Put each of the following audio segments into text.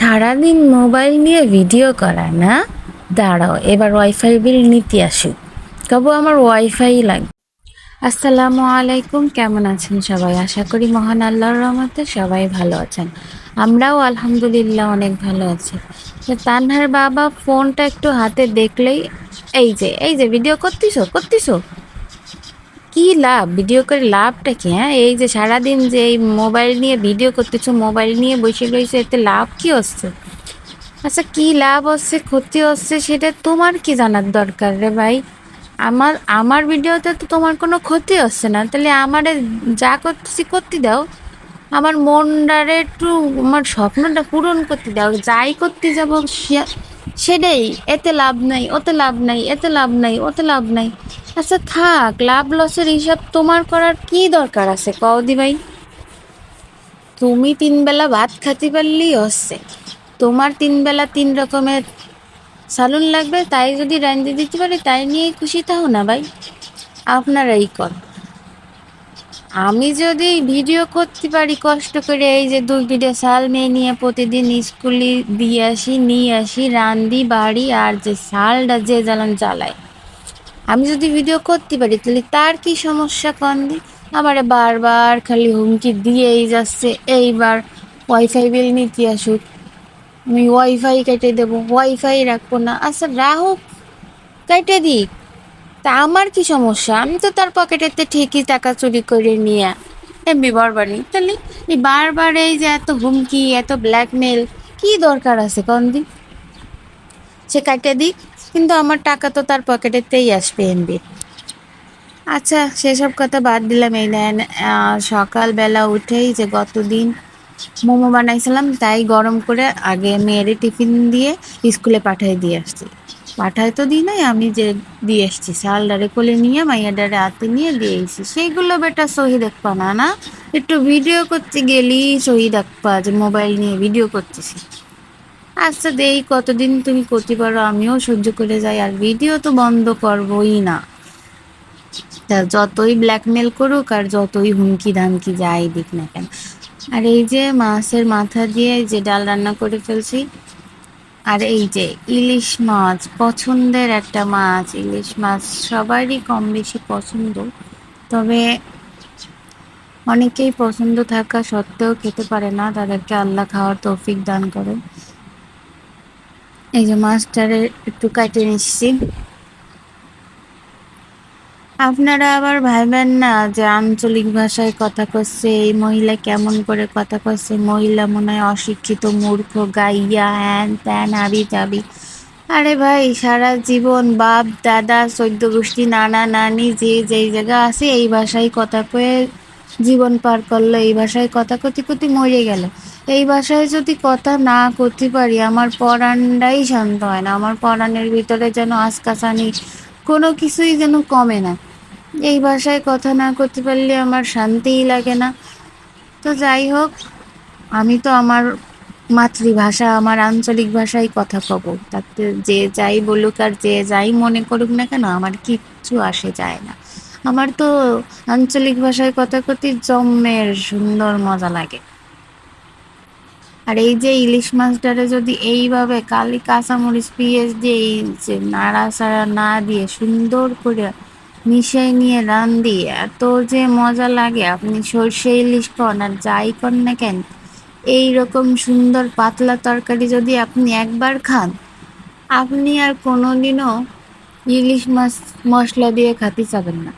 সারাদিন মোবাইল নিয়ে ভিডিও করা না? দাঁড়াও, এবার ওয়াইফাই বিল নিতে আসুক। তবু আমার ওয়াইফাই লাগবে। আসসালামু আলাইকুম, কেমন আছেন সবাই? আশা করি মহান আল্লাহর রহমতে সবাই ভালো আছেন। আমরাও আলহামদুলিল্লাহ অনেক ভালো আছি। তো তানহার বাবা ফোনটা একটু হাতে দেখলেই, এই যে এই যে ভিডিও করতিছো করতিছো? কি লাভ? ভিডিও করে লাভটা কি হ্যাঁ? এই যে সারাদিন যে এই মোবাইল নিয়ে ভিডিও করতেছো মোবাইল নিয়ে বসে রয়েছে, এতে লাভ কি হচ্ছে? আচ্ছা কি লাভ হচ্ছে, ক্ষতি হচ্ছে, সেটা তোমার কি জানার দরকার রে ভাই? আমার আমার ভিডিওতে তো তোমার কোনো ক্ষতি হচ্ছে না। তাহলে আমারে যা করতেছি, করতে দাও। আমার মনটারে একটু, আমার স্বপ্নটা পূরণ করতে দাও। যাই করতে যাব সেটাই। এতে লাভ নাই, ওতে লাভ নাই, এতে লাভ নাই, ওতে লাভ নাই। আচ্ছা থাক লাভ লসের হিসাব তোমার করার কি দরকার আছে? কওদি ভাই। তুমি তিন বেলা ভাত খাতে পারলেই হচ্ছে তোমার তিন বেলা তিন রকমের সালুন লাগবে, তাই যদি রান্ধে দিতে পারি, তাই নিয়ে খুশি থাও না ভাই। আপনারাই কর। আমি যদি ভিডিও করতে পারি, কষ্ট করে এই যে দুই ভিডিও সাল মেয়ে নিয়ে প্রতিদিন স্কুলে দিয়ে আসি, নিয়ে আসি রান্দি বাড়ি, আর যে সালটা যে জ্বালান জ্বালায়। আমি যদি ভিডিও করতে পারি, তাহলে তার কি সমস্যা কন দি? আমারে বারবার খালি হুমকি দিয়েই যাচ্ছে, এইবার ওয়াইফাই বিল নিতে আসুক। আমি ওয়াইফাই কেটে দেবো ওয়াইফাই রাখব না। আচ্ছা রাহুক, কেটে দিক। তা আমার কি সমস্যা? আমি তো তার পকেটেতে ঠিকই টাকা চুরি করে নিয়ে এমবি বারবারই। তাহলে বারবার এই যে এত হুমকি, এত ব্ল্যাকমেল কি দরকার আছে কন দি? সে কাটে দিক, কিন্তু আমার টাকা তো তার পকেটেতেই আসবে এমবি আচ্ছা সেসব কথা বাদ দিলাম এই নেন সকালবেলা উঠেই যে গতদিন মোমো বানাইছিলাম, তাই গরম করে আগে মেয়েরে টিফিন দিয়ে স্কুলে পাঠিয়ে দিয়ে আসছি। পাঠায় তো দিই নাই, আমি যে দিয়ে এসছি ডারে কোলে নিয়ে মাইয়া ডারে হাতে নিয়ে দিয়ে এসছি সেইগুলো বেটা সহি দেখবা না না? একটু ভিডিও করতে গেলেই সহি দেখবা যে মোবাইল নিয়ে ভিডিও করতেছি। আচ্ছা দেই, কতদিন তুমি করতে পারো আমিও সহ্য করে যাই, আর ভিডিও তো বন্ধ করবোই না। যতই ব্ল্যাকমেল করুক, আর যতই হুমকি ধামকি যাই দিক না কেন। আর এই যে মাছের মাথা দিয়ে যে ডাল রান্না করে ফেলছি, আর এই যে ইলিশ মাছ, পছন্দের একটা মাছ, ইলিশ মাছ সবারই কম বেশি পছন্দ। তবে অনেকেই পছন্দ থাকা সত্ত্বেও খেতে পারে না, তাদেরকে আল্লাহ খাওয়ার তৌফিক দান করে। এই যে মাছটারে একটু কাটে নিচ্ছি। আপনারা আবার ভাইবেন না যে আঞ্চলিক ভাষায় কথা কচ্ছে, এই মহিলা কেমন করে কথা কচ্ছে? মহিলা মনে হয় অশিক্ষিত, মূর্খ, গাইয়া, হ্যান ত্যান, আবি যাবি আরে ভাই, সারা জীবন বাপ, দাদা, চৈদ্দ গোষ্ঠী, নানা, নানি, যে যেই জায়গা আছে, এই ভাষায় কথা কয়ে জীবন পার করল, এই ভাষায় কথা কতি কতি মরে গেল। এই ভাষায় যদি কথা না করতে পারি, আমার পরাণটাই শান্ত হয় না। আমার পরাণের ভিতরে যেন আজকাসানি কোনো কিছুই যেন কমে না। এই ভাষায় কথা না করতে পারলে আমার শান্তিই লাগে না। তো যাই হোক, আমি তো আমার মাতৃভাষা, আমার আঞ্চলিক ভাষায় কথা কব। তাতে যে যাই বলুক আর যে যাই মনে করুক না কেন, আমার কিচ্ছু আসে যায় না। আমার তো আঞ্চলিক ভাষায় কথা করতে জম্মের সুন্দর মজা লাগে। আর এই যে ইলিশ মাছটারে যদি এইভাবে কালি কাঁচামরিচ, পেঁয়াজ দিয়ে এই যে নাড়াচাড়া না দিয়ে সুন্দর করে মিশিয়ে নিয়ে রান দিয়ে এত যে মজা লাগে। আপনি সর্ষে ইলিশ কন আর যাই কন না কেন এই রকম সুন্দর পাতলা তরকারি যদি আপনি একবার খান, আপনি আর কোনোদিনও ইলিশ মাছ মশলা দিয়ে খাতে যাবেন না।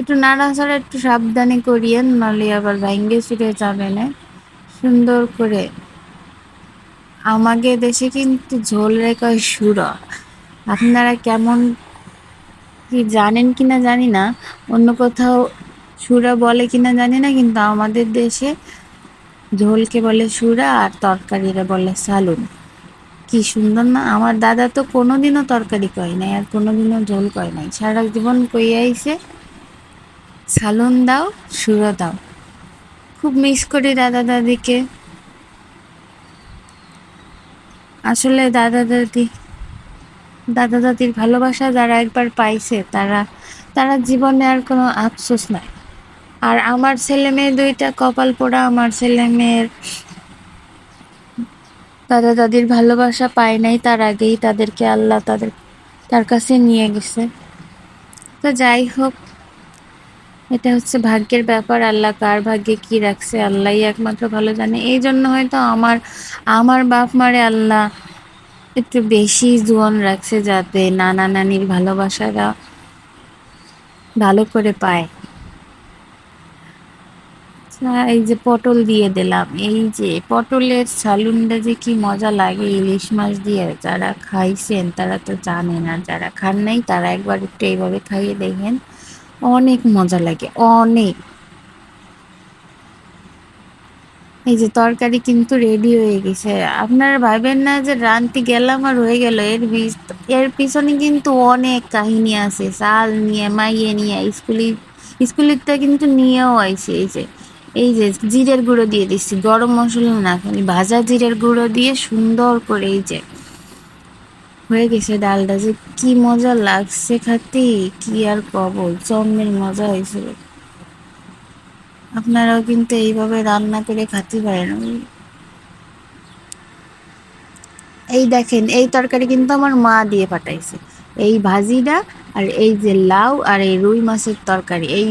একটু নাড়াচাড়া, একটু সাবধানে করিয়েন নাহলে আবার ভাঙ্গে ছুটে যাবে না। সুন্দর করে আমাকে দেশে কিন্তু ঝোল রেখা সুর। আপনারা কেমন কি জানেন কিনা জানি না, অন্য কোথাও সুরা বলে কিনা জানি না, কিন্তু আমাদের দেশে ঝোলকে বলে সুরা আর তরকারিরা বলে সালুন। কি সুন্দর না, আমার দাদা তো কোনোদিনও তরকারি কয় নাই আর কোনোদিনও ঝোল কয় নাই। সারা জীবন কইয়াইছে সালুন দাও, সুরা দাও। খুব মিস করি দাদা দাদিকে। আসলে দাদা দাদি, দাদা দাদির ভালোবাসা যারা একবার পাইছে, তারা তারা জীবনে আর কোনো আফসোস নাই। আর আমার ছেলে মেয়ে দুইটা, কপাল পোড়া আমার ছেলে মেয়ের দাদা দাদির ভালোবাসা পায় নাই, তার আগেই তাদেরকে আল্লাহ তাদের, তার কাছে নিয়ে গেছে। তো যাই হোক এটা হচ্ছে ভাগ্যের ব্যাপার আল্লাহ কার ভাগ্যে কি রাখছে আল্লাহই একমাত্র ভালো জানে। এই জন্য হয়তো আমার আমার বাপ মারে আল্লাহ একটু বেশি জোয়ান রাখছে যাতে নানা নানির ভালোবাসাটা ভালো করে পায়। আচ্ছা, এই যে পটল দিয়ে দিলাম এই যে পটলের সালুনটা যে কি মজা লাগে ইলিশ মাছ দিয়ে যারা খাইছেন তারা তো জানেন আর যারা খান নাই তারা একবার একটু এইভাবে খাইয়ে দেখেন। অনেক মজা লাগে, অনেক। এই যে তরকারি কিন্তু রেডি হয়ে গেছে। আপনারা ভাবেন না যে রান্তি গেলাম আর হয়ে গেল। এর এর পিছনে কিন্তু অনেক কাহিনী আছে। চাল নিয়ে, মাইয়ে নিয়ে, স্কুলে, স্কুলেরটা কিন্তু নিয়েও আইছে। এই যে এই যে জিরের গুঁড়ো দিয়ে দিচ্ছি। গরম মশলা না, খালি ভাজা জিরের গুঁড়ো দিয়ে সুন্দর করে এই যে হয়ে গেছে ডালটা যে কি মজা লাগছে খাতে, কি আর কব, জন্মের মজা হয়েছিল আপনারাও কিন্তু এইভাবে রান্না করে খাতে পারেন। এই দেখেন, এই তরকারি কিন্তু আমার মা দিয়ে পাঠাইছে। এই ভাজিটা আর এই যে লাউ আর এই রুই মাছের তরকারি, এই